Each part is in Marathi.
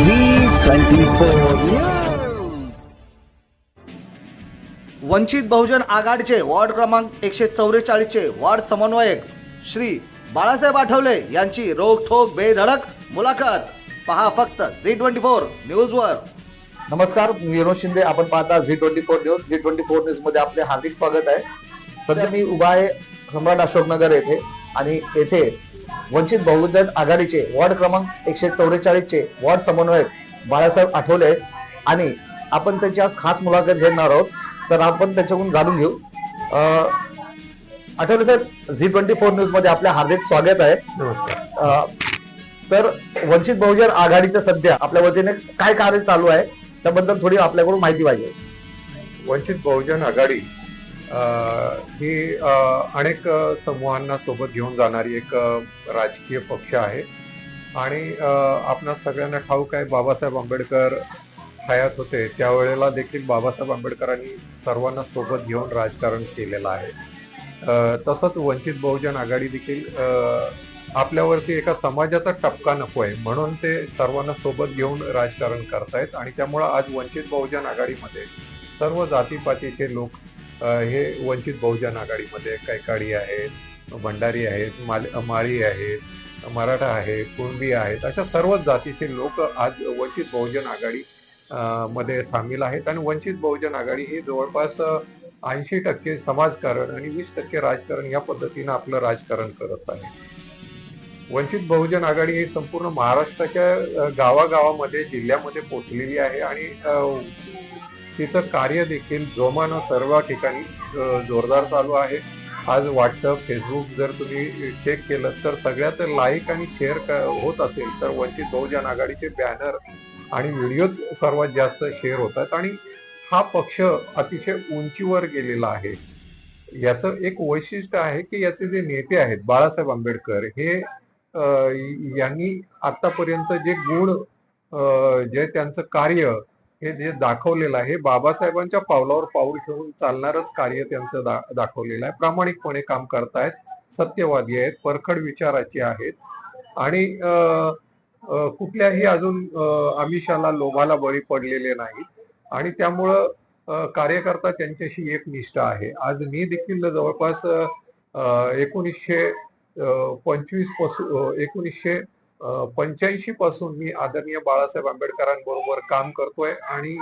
Zee twenty four Vanchit Bahujan आघाडीचे वॉर्ड क्रमांक एकशे चौवेचाळीसचे वॉर्ड समन्वयक श्री बाळासाहेब आठवले यांची रोखोक बेधडक मुलाखत. पहा फक्त झी ट्वेंटी फोर न्यूजवर नमस्कार मी विनोद शिंदे. आपण पाहता Zee twenty four news Zee twenty four न्यूजमध्ये आपले हार्दिक स्वागत आहे. सध्या मी उभा आहे सम्राट अशोकनगर येथे. आणि येथे वंचित बहुजन आघाडीचे वॉर्ड क्रमांक एकशे चौवेचाळीस चे वॉर्ड समन्वयक बाळासाहेब आठवले. आणि आपण त्यांची आज खास मुलाखत घेणार आहोत. तर आपण त्यांच्याकडून जाणून घेऊ. Athawale sir Zee twenty four न्यूजमध्ये आपले हार्दिक स्वागत आहे. तर वंचित बहुजन आघाडीचं सध्या आपल्या वतीने काय कार्य चालू आहे? त्याबद्दल थोडी आपल्याकडून माहिती पाहिजे. वंचित बहुजन आघाडी ही अनेक समूहांना सोबत घेऊन जाणारी एक राजकीय पक्ष आहे. आणि आपणा सगळ्यांना ठाऊक आहे बाबासाहेब आंबेडकर हयात होते. त्यावेळेला देखील बाबासाहेब आंबेडकरांनी सर्वांना सोबत घेऊन राजकारण केलेलं आहे. तसंच वंचित बहुजन आघाडी देखील आपल्यावरती एका समाजाचा टपका नको आहे म्हणून ते सर्वांना सोबत घेऊन राजकारण करतायत. आणि त्यामुळं आज वंचित बहुजन आघाडीमध्ये सर्व जातीपातीचे लोक हे वंचित बहुजन आघाडीमध्ये कैकाडी आहेत भंडारी आहेत माल माळी आहेत मराठा आहेत कुणबी आहेत अशा सर्वच जातीचे लोक आज वंचित बहुजन आघाडी मध्ये सामील आहेत. आणि वंचित बहुजन आघाडी ही जवळपास ऐंशी टक्के समाजकारण आणि वीस टक्के राजकारण या पद्धतीनं आपलं राजकारण करत आहे. वंचित बहुजन आघाडी ही संपूर्ण महाराष्ट्राच्या गावागावामध्ये जिल्ह्यामध्ये पोचलेली आहे आणि तिचं कार्य देखील जोमानं सर्व ठिकाणी जोरदार चालू आहे. आज व्हॉट्सअप फेसबुक जर तुम्ही चेक केलं तर सगळ्यात लाईक आणि शेअर होत असेल तर वंचित बहुजन आघाडीचे बॅनर आणि व्हिडिओज सर्वात जास्त शेअर होतात. आणि हा पक्ष अतिशय उंचीवर गेलेला आहे. याचं एक वैशिष्ट्य आहे की याचे जे नेते आहेत बाळासाहेब आंबेडकर हे यांनी आतापर्यंत जे गुण जे त्यांचं कार्य हे जे दाखवलेलं आहे. बाबासाहेबांच्या पावलावर पाऊल ठेवून चालणारच कार्य त्यांचं दा, दाखवलेलं आहे. प्रामाणिकपणे काम करतायत. सत्यवादी आहेत. परखड विचाराचे आहेत. आणि कुठल्याही अजून आमिषाला लोभाला बळी पडलेले नाहीत. आणि त्यामुळं कार्यकर्ता त्यांच्याशी एक निष्ठा आहे. आज मी देखील जवळपास एकोणीसशे पंचवीसपासून एकोणीसशे पंच्याऐंशी पासून मी आदरणीय बाळासाहेब आंबेडकरांबरोबर काम करतोय आणि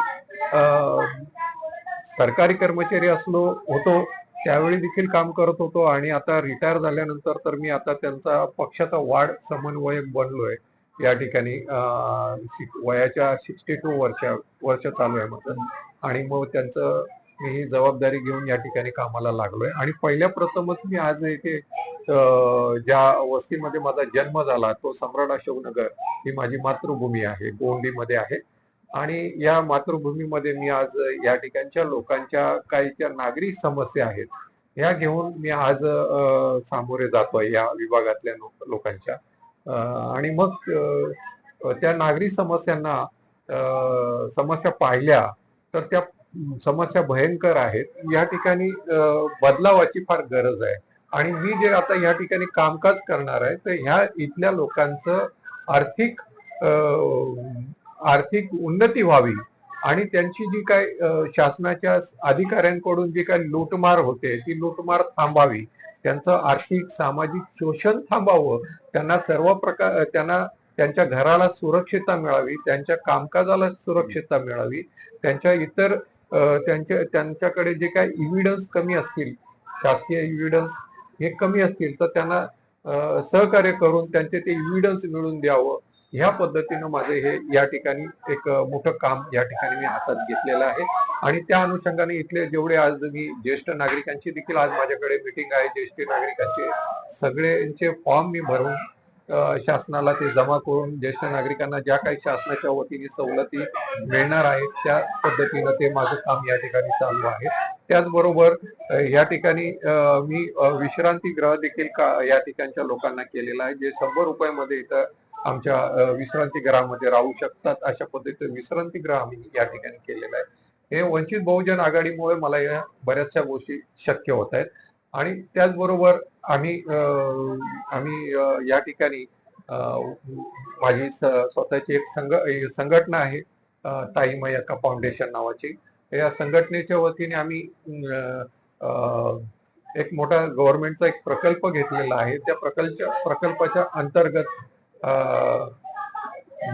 सरकारी कर्मचारी असलो होतो त्यावेळी देखील काम करत होतो आणि आता रिटायर झाल्यानंतर तर मी आता त्यांचा पक्षाचा वाढ समन्वयक बनलोय. या ठिकाणी वयाच्या सिक्स्टी टू वर्ष वर्ष चालू आहे माझं. आणि मग त्यांचं मी ही जबाबदारी घेऊन या ठिकाणी कामाला लागलोय. आणि पहिल्या प्रथमच मी आज इथे ज्या वस्तीमध्ये माझा जन्म झाला तो सम्राट अशोकनगर ही माझी मातृभूमी आहे गोंडीमध्ये आहे. आणि या मातृभूमीमध्ये मी आज या ठिकाणच्या लोकांच्या काही ज्या नागरिक समस्या आहेत ह्या घेऊन मी आज सामोरे जातोय या विभागातल्या लोक- लोकांच्या. आणि मग त्या नागरिक समस्यांना समस्या पाहिल्या तर त्या समस्या भयंकर आहेत. या ठिकाणी बदलावाची फार गरज आहे. आणि मी जे आता या ठिकाणी कामकाज करणार आहे तर ह्या इथल्या लोकांचं आर्थिक आर्थिक उन्नती व्हावी आणि त्यांची जी काय शासनाच्या अधिकाऱ्यांकडून जी काय लूटमार होते ती लूटमार थांबावी. त्यांचं आर्थिक सामाजिक शोषण थांबावं. त्यांना सर्व प्रकार त्यांना त्यांच्या घराला सुरक्षितता मिळावी त्यांच्या कामकाजाला सुरक्षितता मिळावी त्यांच्या इतर त्यांच्या त्यांच्याकडे जे काय इव्हिडन्स कमी असतील शासकीय इव्हिडन्स हे कमी असतील तर त्यांना सहकार्य करून त्यांचे ते इव्हिडन्स मिळवून द्यावं. ह्या पद्धतीनं माझे हे या ठिकाणी एक मोठं काम या ठिकाणी मी हातात घेतलेलं आहे. आणि त्या अनुषंगाने इथले जेवढे आज मी ज्येष्ठ नागरिकांची देखील आज माझ्याकडे मिटिंग आहे. ज्येष्ठ नागरिकांचे सगळ्यांचे फॉर्म मी भरून शासनाला ते जमा करून ज्येष्ठ नागरिकांना ज्या काही शासनाच्या वतीने सवलती मिळणार आहेत त्या पद्धतीनं ते माझं काम या ठिकाणी चालू आहे. त्याचबरोबर या ठिकाणी मी अ, विश्रांती देखील का- या ठिकाणच्या लोकांना केलेला आहे जे शंभर रुपयामध्ये इथं आमच्या विश्रांतीगृहामध्ये विश्रांती राहू शकतात अशा पद्धतीचं विश्रांतीगृह आम्ही या ठिकाणी केलेलं आहे. हे वंचित बहुजन आघाडीमुळे मला या बऱ्याचशा गोष्टी शक्य होत आहेत. आणि त्याचबरोबर आम्ही आम्ही या ठिकाणी माझी स- स्वतःची एक संघ संघटना आहे ताई मयका फाउंडेशन नावाची. या संघटनेच्या वतीने आम्ही एक मोठा गव्हर्नमेंटचा एक प्रकल्प घेतलेला आहे. त्या प्रकल्प प्रकल्पाच्या अंतर्गत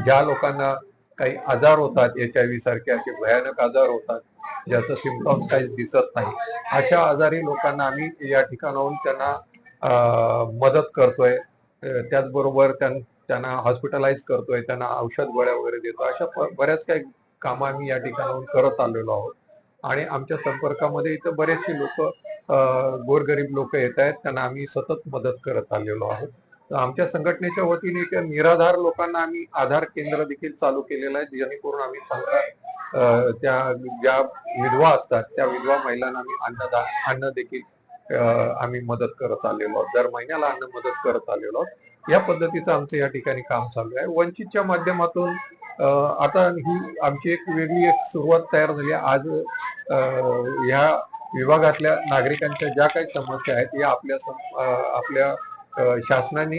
ज्या लोकांना काही आजार होतात एच आय व्ही सारखे असे भयानक आजार होतात ज्याचं सिम्पटॉम्स काहीच दिसत नाही अशा आजारी लोकांना आम्ही या ठिकाणाहून त्यांना मदत करतोय. त्याचबरोबर त्यां- त्यांना हॉस्पिटलाइज करतोय. त्यांना औषध गोळ्या वगैरे देतो अशा बऱ्याच काही कामं आम्ही या ठिकाणाहून करत आलेलो आहोत. आणि आमच्या संपर्कामध्ये इथं बरेचसे लोक गोरगरीब लोक येत आहेत. त्यांना आम्ही सतत मदत करत आलेलो आहोत. आमच्या संघटनेच्या वतीने त्या निराधार लोकांना आम्ही आधार केंद्र देखील चालू केलेलं आहे. जेणेकरून आम्ही चांगला त्या ज्या विधवा असतात त्या विधवा महिलांना आम्ही अन्नदान अन्न देखील आम्ही मदत करत आलेलो आहोत. दर महिन्याला अन्न मदत करत आलेलो आहोत. या पद्धतीचं आमचं या ठिकाणी काम चालू आहे. वंचितच्या माध्यमातून आता ही आमची एक वेगळी एक सुरुवात तयार झाली आहे. आज ह्या विभागातल्या नागरिकांच्या ज्या काही समस्या आहेत या आपल्या सम- आपल्या शासनाने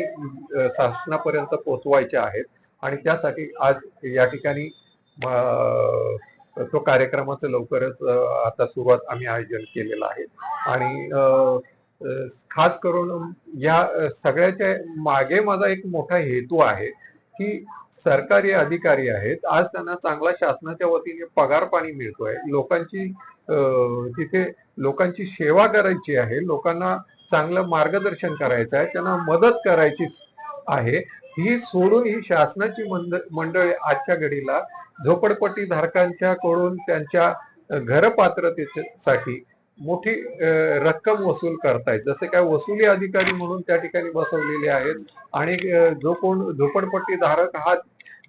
शासनापर्यंत पोहोचवायच्या आहेत. आणि त्यासाठी आज या ठिकाणी तो कार्यक्रमाचं लवकरच आता सुरुवात आम्ही आयोजन केलेलं आहे. आणि खास करून या सगळ्याच्या मागे माझा एक मोठा हेतू आहे की सरकारी अधिकारी आहेत. आज त्यांना चांगला शासनाच्या वतीने पगार पाणी मिळतोय. लोकांची तिथे लोकांची सेवा करायची आहे. लोकांना चांगलं मार्गदर्शन करायचं आहे. त्यांना मदत करायची आहे. ही सोडून ही शासनाची मंड- मंडळी आजच्या घडीला झोपडपट्टी धारकांच्या कडून त्यांच्या घरपात्रतेसाठी मोठी रक्कम वसूल करतायत. जसे काय वसुली अधिकारी म्हणून त्या ठिकाणी बसवलेले आहेत आणि जो कोण झोपडपट्टी धारक हा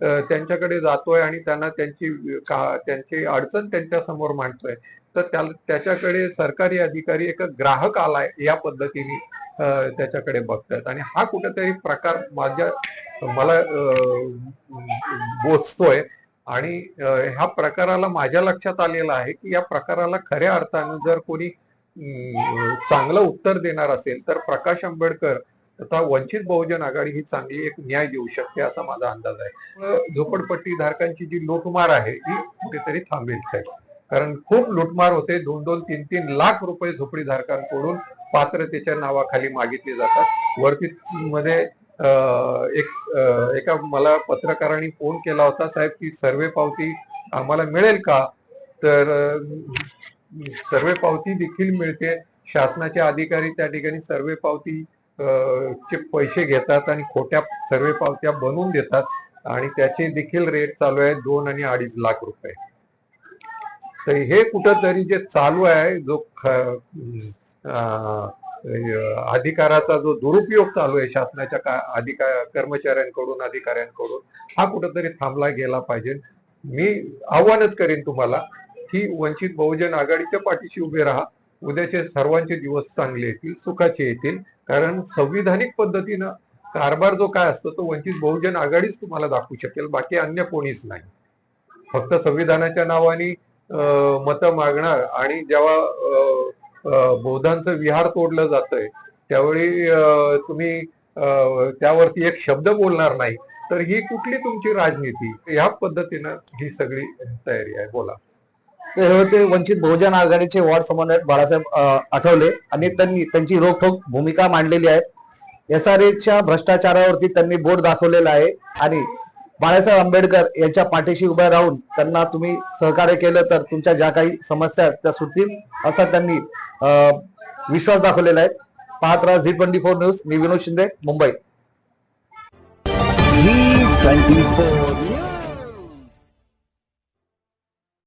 त्यांच्याकडे जातोय आणि त्यांना त्यांची का त्यांची अडचण त्यांच्यासमोर मांडतोय तर त्या- त्याच्याकडे सरकारी अधिकारी एक ग्राहक आलाय या पद्धतीने. त्याच्याकडे बघतात. आणि हा कुठेतरी प्रकार माझ्या मला बोचतोय. आणि ह्या प्रकाराला माझ्या लक्षात आलेला आहे की या प्रकाराला खऱ्या अर्थानं जर कोणी चांगलं उत्तर देणार असेल तर प्रकाश आंबेडकर तथा वंचित बहुजन आघाडी ही चांगली एक न्याय देऊ शकते असा माझा अंदाज आहे. झोपडपट्टी धारकांची जी लूटमार आहे ही कुठेतरी थांबेल साहेब. कारण खूप लूटमार होते. दोन दोन तीन तीन लाख रुपये झोपडी धारकांकडून पात्रतेच्या नावाखाली मागितले जातात. वरती मध्ये एक एका मला पत्रकारांनी फोन केला होता साहेब की सर्वे पावती आम्हाला मिळेल का? तर सर्वे पावती देखील मिळते. शासनाचे अधिकारी त्या ठिकाणी सर्वे पावती चे पैसे घेतात आणि खोट्या सर्वे पावत्या बनवून देतात आणि त्याचे देखील रेट चालू आहे दोन आणि अडीच लाख रुपये. तर हे कुठंतरी जे चालू आहे जो ख- अधिकाराचा जो दुरुपयोग चालू आहे शासनाच्या का अधिकार कर्मचाऱ्यांकडून अधिकाऱ्यांकडून हा कुठंतरी थांबला गेला पाहिजे. मी आव्हानच करेन तुम्हाला की वंचित बहुजन आघाडीच्या पाठीशी उभे राहा. उद्याचे सर्वांचे दिवस चांगले येतील सुखाचे येतील. कारण संविधानिक पद्धतीनं कारभार जो काय असतो तो वंचित बहुजन आघाडीच तुम्हाला दाखवू शकेल. बाकी अन्य कोणीच नाही. फक्त संविधानाच्या नावाने मत मागणार आणि जेव्हा बौद्धांचं विहार तोडलं जातंय. त्यावेळी तुम्ही त्यावरती एक शब्द बोलणार नाही तर ही कुठली तुमची राजनीती? ह्या पद्धतीनं ही सगळी तयारी आहे. बोला. तर होते वंचित बहुजन आघाडीचे वॉर्ड समन्वयक बाळासाहेब आठवले आणि त्यांनी त्यांची रोखोक भूमिका मांडलेली आहे. एस आर एच्या भ्रष्टाचारावरती त्यांनी बोट दाखवलेला आहे आणि बाळासाहेब आंबेडकर यांच्या पाठीशी उभं राहून त्यांना तुम्ही सहकार्य केलं तर तुमच्या ज्या काही समस्या आहेत त्या सुटतील असा त्यांनी विश्वास दाखवलेला आहे. पाहत राहा झी ट्वेंटी फोर न्यूज. मी विनोद शिंदे मुंबई.